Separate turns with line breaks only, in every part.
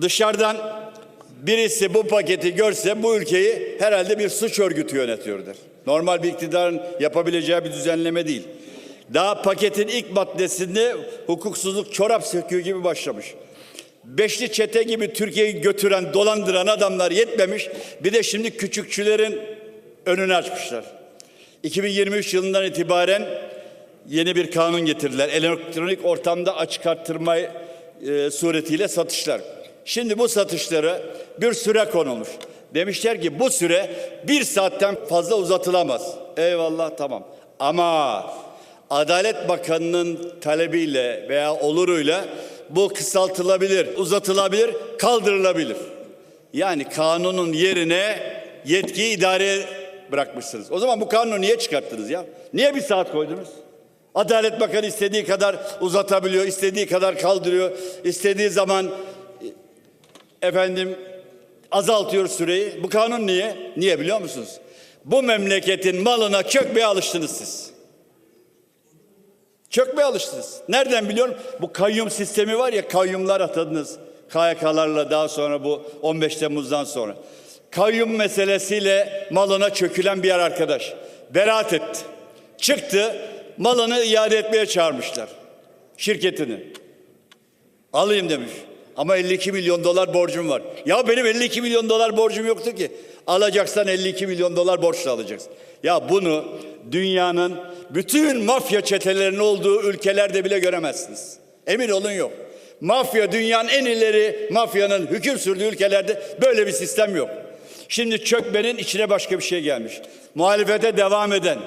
Dışarıdan birisi bu paketi görse bu ülkeyi herhalde bir suç örgütü yönetiyordur. Normal bir iktidarın yapabileceği bir düzenleme değil. Daha paketin ilk maddesinde hukuksuzluk çorap söküğü gibi başlamış. Beşli çete gibi Türkiye'yi götüren, dolandıran adamlar yetmemiş. Bir de şimdi küçükçülerin önünü açmışlar. 2023 yılından itibaren yeni bir kanun getirdiler. Elektronik ortamda açık arttırma e, suretiyle satışlar. Şimdi bu satışlara bir süre konulmuş. Demişler ki bu süre bir saatten fazla uzatılamaz. Eyvallah tamam. Ama Adalet Bakanı'nın talebiyle veya oluruyla bu kısaltılabilir, uzatılabilir, kaldırılabilir. Yani kanunun yerine yetkiyi idareye bırakmışsınız. O zaman bu kanunu niye çıkarttınız ya? Niye bir saat koydunuz? Adalet Bakanı istediği kadar uzatabiliyor, istediği kadar kaldırıyor, istediği zaman efendim azaltıyor süreyi. Bu kanun niye? Niye biliyor musunuz? Bu memleketin malına çökmeye alıştınız siz. Çökmeye alıştınız. Nereden biliyorum? Bu kayyum sistemi var ya kayyumlar atadınız. KYK'larla daha sonra bu 15 Temmuz'dan sonra. Kayyum meselesiyle malına çökülen bir yer arkadaş. Beraat etti. Çıktı malını iade etmeye çağırmışlar. Şirketini. Alayım demiş. Ama 52 milyon dolar borcum var. Ya benim 52 milyon dolar borcum yoktu ki. Alacaksan 52 milyon dolar borçla alacaksın. Ya bunu dünyanın bütün mafya çetelerinin olduğu ülkelerde bile göremezsiniz. Emin olun yok. Mafya dünyanın en ileri mafyanın hüküm sürdüğü ülkelerde böyle bir sistem yok. Şimdi çökmenin içine başka bir şey gelmiş. Muhalefete devam eden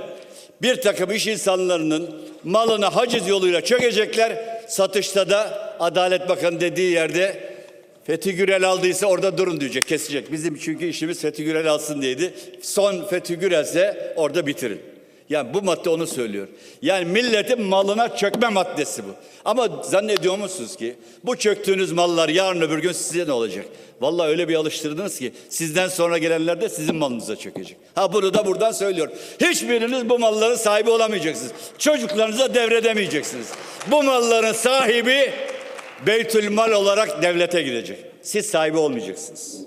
bir takım iş insanlarının malını haciz yoluyla çökecekler. Satışta da Adalet Bakanı dediği yerde Fethi Gürel aldıysa orada durun diyecek, kesecek. Bizim çünkü işimiz Fethi Gürel alsın diyeydi. Son Fethi Gürelse orada bitirin. Yani bu madde onu söylüyor. Yani milletin malına çökme maddesi bu. Ama zannediyor musunuz ki bu çöktüğünüz mallar yarın öbür gün size ne olacak? Vallahi öyle bir alıştırdınız ki sizden sonra gelenler de sizin malınıza çökecek. Ha bunu da buradan söylüyorum. Hiçbiriniz bu malların sahibi olamayacaksınız. Çocuklarınıza devredemeyeceksiniz. Bu malların sahibi Beytülmal olarak devlete gidecek. Siz sahibi olmayacaksınız.